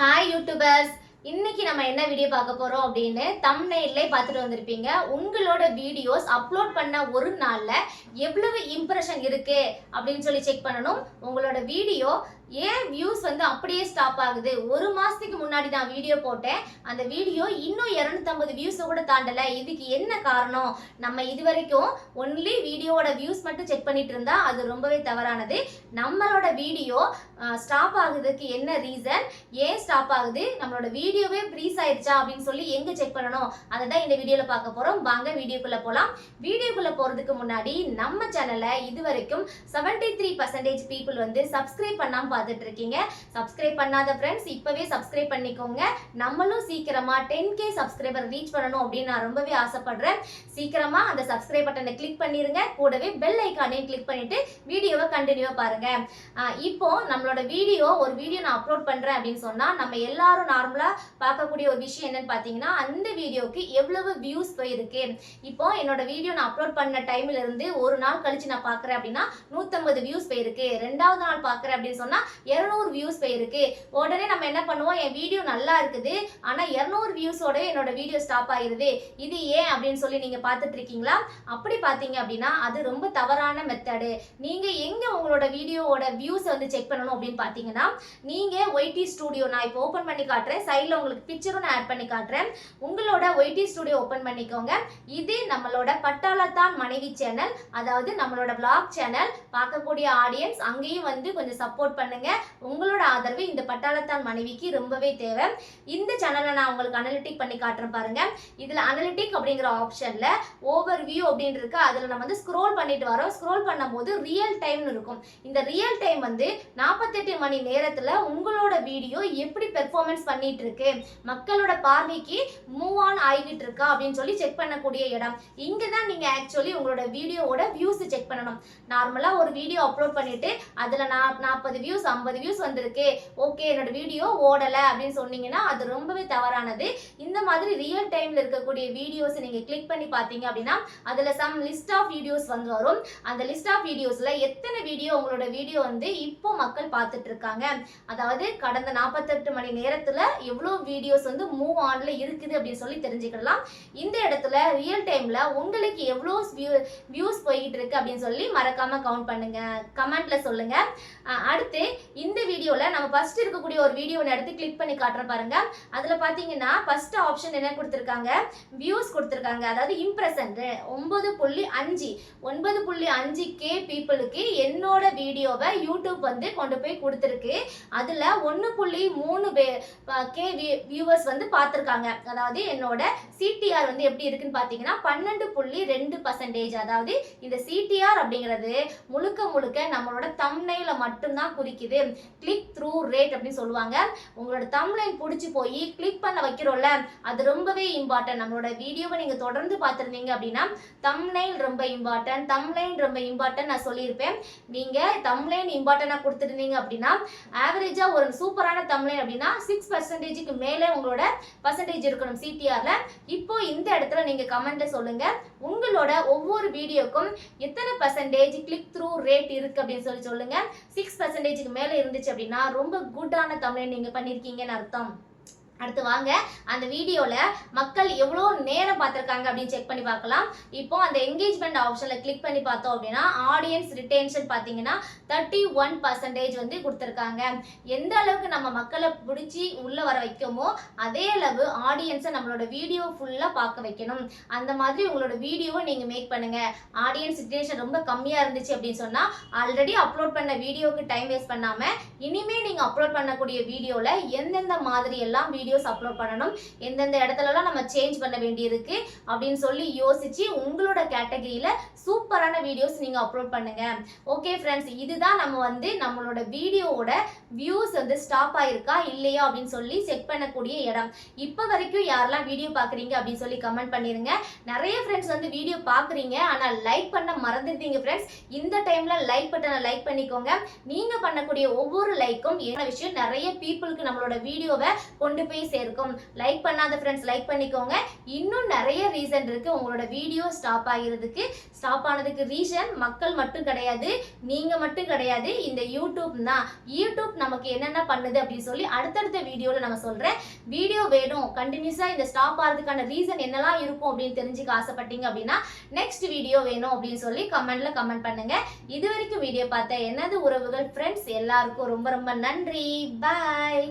Hi YouTubers இன்னைக்கு நம்ம என்ன வீடியோ பார்க்க போறோம் அப்படின்னு தம்ப்நெயிலே பார்த்துட்டு வந்திருப்பீங்க. உங்களோட வீடியோஸ் அப்லோட் பண்ண ஒரு நாள்ல எவ்வளவு இம்ப்ரெஷன் இருக்கு அப்படின்னு சொல்லி செக் பண்ணணும். உங்களோட வீடியோ ஏன் வியூஸ் வந்து அப்படியே ஸ்டாப் ஆகுது? ஒரு மாசத்துக்கு முன்னாடி நான் வீடியோ போட்டேன். அந்த வீடியோ இன்னும் இரநூத்தம்பது வியூஸை கூட தாண்டல. இதுக்கு என்ன காரணம்? நம்ம இது வரைக்கும் ஒன்லி வீடியோவோட வியூஸ் மட்டும் செக் பண்ணிட்டு இருந்தா அது ரொம்பவே தவறானது. நம்மளோட வீடியோ ஸ்டாப் ஆகுறதுக்கு என்ன ரீசன் ஏன் ஸ்டாப் ஆகுது? நம்மளோட வீடியோவே ப்ரீஸ் ஆயிடுச்சா அப்படின்னு சொல்லி எங்க செக் பண்ணணும்? அதை தான் இந்த வீடியோல பார்க்க போறோம். வாங்க வீடியோக்குள்ள போகலாம் வீடியோக்குள்ள போறதுக்கு முன்னாடி நம்ம சேனலை இது வரைக்கும் செவன்டி த்ரீ பர்சன்டேஜ் பீப்புள் வந்து சப்ஸ்கிரைப் பண்ணாம பார்த்துட்டு இருக்கீங்க சப்ஸ்கிரைப் பண்ணாத ஃப்ரெண்ட்ஸ் இப்போவே சப்ஸ்கிரைப் பண்ணிக்கோங்க. நம்மளும் சீக்கிரமா டென் கே சப்ஸ்கிரைபர் ரீச் பண்ணணும் அப்படின்னு நான் ரொம்பவே ஆசைப்படுறேன். சீக்கிரமா அந்த சப்ஸ்கிரைப் பட்டனை கிளிக் பண்ணிருங்க. கூடவே பெல் ஐக்கானையும் கிளிக் பண்ணிட்டு வீடியோவை கண்டினியூவா பாருங்க. இப்போ நம்மளோட வீடியோ ஒரு வீடியோ நான் அப்லோட் பண்றேன் அப்படின்னு சொன்னா நம்ம எல்லாரும் நார்மலா பார்க்கக்கூடிய ஒரு விஷயம் என்னன்னு பாத்தீங்கன்னா அந்த வீடியோக்கு எவ்வளவு வியூஸ் போயிருக்கு. இப்போ என்னோட வீடியோ நான் அப்லோட் பண்ண டைம்ல இருந்து ஒரு நாள் கழிச்சு நான் பாக்குறேன் அப்படின்னா நூத்தம்பது வியூஸ் போயிருக்கு. ரெண்டாவது நாள் பாக்குறேன் அப்படின்னு சொன்னா இரநூறு வியூஸ் போயிருக்கு. உடனே நம்ம என்ன பண்ணுவோம்? என் வீடியோ நல்லா இருக்குது. ஆனா இரநூறு வியூஸோட என்னோட வீடியோ ஸ்டாப் ஆயிருது. இது ஏன் அப்படின்னு சொல்லி நீங்க பார்த்துட்டு இருக்கீங்களா? அப்படி பார்த்தீங்க அப்படின்னா அது ரொம்ப தவறான மெத்தடு நீங்க எங்க உங்களோட வீடியோவோட வியூஸ் வந்து செக் பண்ணணும் அப்படின்னு பார்த்தீங்கன்னா நீங்க ஒய்டி ஸ்டுடியோ நான் இப்போ ஓப்பன் பண்ணி காட்டுறேன். சைடில் உங்களுக்கு பிக்சரும் நான் ஆட் பண்ணி காட்டுறேன். உங்களோட ஒய்டி ஸ்டுடியோ ஓப்பன் பண்ணிக்கோங்க. இது நம்மளோட பட்டாளத்தான் மனைவி சேனல் அதாவது நம்மளோட பிளாக் சேனல் பார்க்கக்கூடிய ஆடியன்ஸ் அங்கேயும் வந்து கொஞ்சம் சப்போர்ட் பண்ணுங்க. உங்களோட ஆதரவு இந்த பட்டாளத்தான் மனைவிக்கு ரொம்பவே தேவை. இந்த சேனலை நான் உங்களுக்கு அனலிட்டிக் பண்ணி காட்டுறேன் பாருங்க. இதுல அனலிட்டிக் அப்படிங்கிற ஆப்ஷன்ல ஓவர் வியூ அப்படின்னு இருக்கு. அதுல நம்ம வந்து ஸ்க்ரோல் பண்ணிட்டு வரோம். ஸ்க்ரோல் பண்ணும்போது ரியல் டைம்னு இருக்கும். இந்த ரியல் டைம் வந்து நாற்பத்தெட்டு மணி நேரத்துல உங்களோட வீடியோ எப்படி பெர்ஃபார்மன்ஸ் பண்ணிட்டு இருக்கு? மக்களோட பார்வைக்கு மூவ் ஆன் ஆகிட்டு இருக்கா? அப்படின்னு சொல்லி செக் பண்ணக்கூடிய இடம். இங்க தான் நீங்க ஆக்சுவலி உங்களோட வீடியோவோட வியூஸ் செக் பண்ணணும். நார்மலா ஒரு வீடியோ அப்லோட் பண்ணிட்டு அதுல நான் நாற்பது வியூஸ் ஐம்பது வியூஸ் வந்திருக்கு. ஓகே என்னோட வீடியோ ஓடலை அப்படின்னு சொன்னீங்கன்னா அது ரொம்பவே தவறானது. இந்த மாதிரி ரியல் டைமில் இருக்கக்கூடிய வீடியோஸ் நீங்கள் கிளிக் பண்ணி பார்த்தீங்க அப்படின்னா அதில் சம் லிஸ்ட் ஆஃப் வீடியோஸ் வந்து வரும். அந்த லிஸ்ட் ஆஃப் வீடியோஸில் எத்தனை வீடியோ உங்களோட வீடியோ வந்து இப்போ மக்கள் பார்த்துட்டு இருக்காங்க? அதாவது கடந்த நாற்பத்தெட்டு மணி நேரத்தில் எவ்வளோ வீடியோஸ் வந்து மூவ் ஆனில் இருக்குது அப்படின்னு சொல்லி தெரிஞ்சுக்கலாம் இந்த இடத்துல ரியல் டைமில் உங்களுக்கு எவ்வளோ வியூஸ் போய்கிட்டு இருக்கு அப்படின்னு சொல்லி மறக்காமல் கவுண்ட் பண்ணுங்கள் கமெண்ட்டில் சொல்லுங்கள் அடுத்து இந்த வீடியோவில் நம்ம ஃபர்ஸ்ட் இருக்கக்கூடிய ஒரு வீடியோ எடுத்து கிளிக் பண்ணி காட்டுறேன் பாருங்க. அதில் பார்த்தீங்கன்னா ஃபர்ஸ்ட் ஆப்ஷன் என்ன கொடுத்துருக்காங்க? வியூஸ் கொடுத்துருக்காங்க. அதாவது இம்ப்ரெஷன் ஒன்பது புள்ளி அஞ்சு. ஒன்பது புள்ளி அஞ்சு கே பீப்புளுக்கு என்னோட வீடியோவை யூடியூப் வந்து கொண்டு போய் கொடுத்துருக்கு. அதில் ஒன்று புள்ளி மூணு கே வியூவர்ஸ் வந்து பார்த்துருக்காங்க அதாவது என்னோட சிடிஆர் வந்து எப்படி இருக்குன்னு பார்த்தீங்கன்னா பன்னெண்டு புள்ளி ரெண்டு பர்சன்டேஜ் அதாவது இந்த சிடிஆர் அப்படிங்கிறது முழுக்க முழுக்க நம்மளோட தம்னையில் மட்டும்தான் குறிக்குது கிளிக் த்ரூ ரேட் அப்படின்னு சொல்லுவாங்க. உங்களோட தம்னைல் பிடிச்சி போய் கிளிக் பண்ண வைக்கிறோம்ல அது ரொம்பவே இம்பார்ட்டன்ட் நம்மளோட வீடியோவை நீங்க தொடர்ந்து பார்த்துருந்தீங்க அப்படின்னா தம்லைன் ரொம்ப இம்பார்ட்டன்ட் தம்லைன் ரொம்ப இம்பார்ட்டன்ட் நான் சொல்லியிருப்பேன். நீங்க தம்லைன் இம்பார்ட்டன்டாக கொடுத்துருந்தீங்க அப்படின்னா ஆவரேஜா ஒரு சூப்பரான தம்லைன் அப்படின்னா சிக்ஸ் பர்சன்டேஜுக்கு மேலே உங்களோட பர்சன்டேஜ் இருக்கணும் சிடிஆர்ல இப்போ இந்த இடத்துல நீங்க கமெண்ட்டை சொல்லுங்க. உங்களோட ஒவ்வொரு வீடியோக்கும் எத்தனை பர்சன்டேஜ் கிளிக் த்ரூ ரேட் இருக்கு அப்படின்னு சொல்லி சொல்லுங்க. சிக்ஸ் பர்சன்டேஜுக்கு மேலே இருந்துச்சு அப்படின்னா ரொம்ப குட்டான தமிழை நீங்க பண்ணியிருக்கீங்கன்னு அர்த்தம். அடுத்து வாங்க அந்த வீடியோவில் மக்கள் எவ்வளோ நேரம் பார்த்துருக்காங்க அப்படின்னு செக் பண்ணி பார்க்கலாம். இப்போ அந்த என்கேஜ்மெண்ட் ஆப்ஷனில் கிளிக் பண்ணி பார்த்தோம் அப்படின்னா ஆடியன்ஸ் ரிட்டென்ஷன் பார்த்தீங்கன்னா தேர்ட்டி ஒன் பர்சன்டேஜ் வந்து கொடுத்துருக்காங்க. எந்த அளவுக்கு நம்ம மக்களை பிடிச்சி உள்ளே வர வைக்கமோ அதே அளவு ஆடியன்ஸை நம்மளோட வீடியோ ஃபுல்லாக பார்க்க வைக்கணும். அந்த மாதிரி உங்களோட வீடியோவை நீங்கள் மேக் பண்ணுங்கள் ஆடியன்ஸ் ரிட்டென்ஷன் ரொம்ப கம்மியாக இருந்துச்சு அப்படின்னு சொன்னால் ஆல்ரெடி அப்லோட் பண்ண வீடியோவுக்கு டைம் வேஸ்ட் பண்ணாமல் இனிமே நீங்கள் அப்லோட் பண்ணக்கூடிய வீடியோவில் எந்தெந்த மாதிரி எல்லாம் வீடியோஸ் அப்லோட் பண்ணணும். எந்தெந்த இடத்துலலாம் நம்ம சேஞ்ச் பண்ண வேண்டியிருக்கு அப்படின்னு சொல்லி யோசித்து உங்களோட கேட்டகரியில சூப்பரான வீடியோஸ் நீங்கள் அப்லோட் பண்ணுங்க. ஓகே ஃப்ரெண்ட்ஸ் இதுதான் நம்ம வந்து நம்மளோட வீடியோவோட வியூஸ் வந்து ஸ்டாப் ஆயிருக்கா இல்லையா அப்படின்னு சொல்லி செக் பண்ணக்கூடிய இடம். இப்போ வரைக்கும் யாரெல்லாம் வீடியோ பார்க்குறீங்க அப்படின்னு சொல்லி கமெண்ட் பண்ணிடுங்க நிறைய ஃப்ரெண்ட்ஸ் வந்து வீடியோ பார்க்குறீங்க ஆனால் லைக் பண்ண மறந்துட்டீங்க ஃப்ரெண்ட்ஸ் இந்த டைமில் லைக் பட்டனை லைக் பண்ணிக்கோங்க. நீங்கள் பண்ணக்கூடிய ஒவ்வொரு லைக்கும் என்ன விஷயம்? நிறைய பீப்புளுக்கு நம்மளோட வீடியோவை கொண்டு போய் போய் சேர்க்கும். லைக் பண்ணாத ஃப்ரெண்ட்ஸ் லைக் பண்ணிக்கோங்க. இன்னும் நிறைய ரீசன் இருக்குது உங்களோட வீடியோ ஸ்டாப் ஆகிறதுக்கு ஸ்டாப் ஆனதுக்கு ரீசன் மக்கள் மட்டும் கிடையாது. நீங்கள் மட்டும் கிடையாது. இந்த யூடியூப் தான். யூடியூப் நமக்கு என்னென்ன பண்ணுது அப்படின்னு சொல்லி அடுத்தடுத்த வீடியோவில் நம்ம சொல்கிறேன் வீடியோ வேணும். கண்டினியூஸாக இந்த ஸ்டாப் ஆகிறதுக்கான ரீசன் என்னெல்லாம் இருக்கும் அப்படின்னு தெரிஞ்சுக்க ஆசைப்பட்டீங்க அப்படின்னா நெக்ஸ்ட் வீடியோ வேணும் அப்படின்னு சொல்லி கமெண்ட்டில் கமெண்ட் பண்ணுங்க. இது வரைக்கும் வீடியோ பார்த்த எனது உறவுகள் ஃப்ரெண்ட்ஸ் எல்லாருக்கும் ரொம்ப ரொம்ப நன்றி. பாய்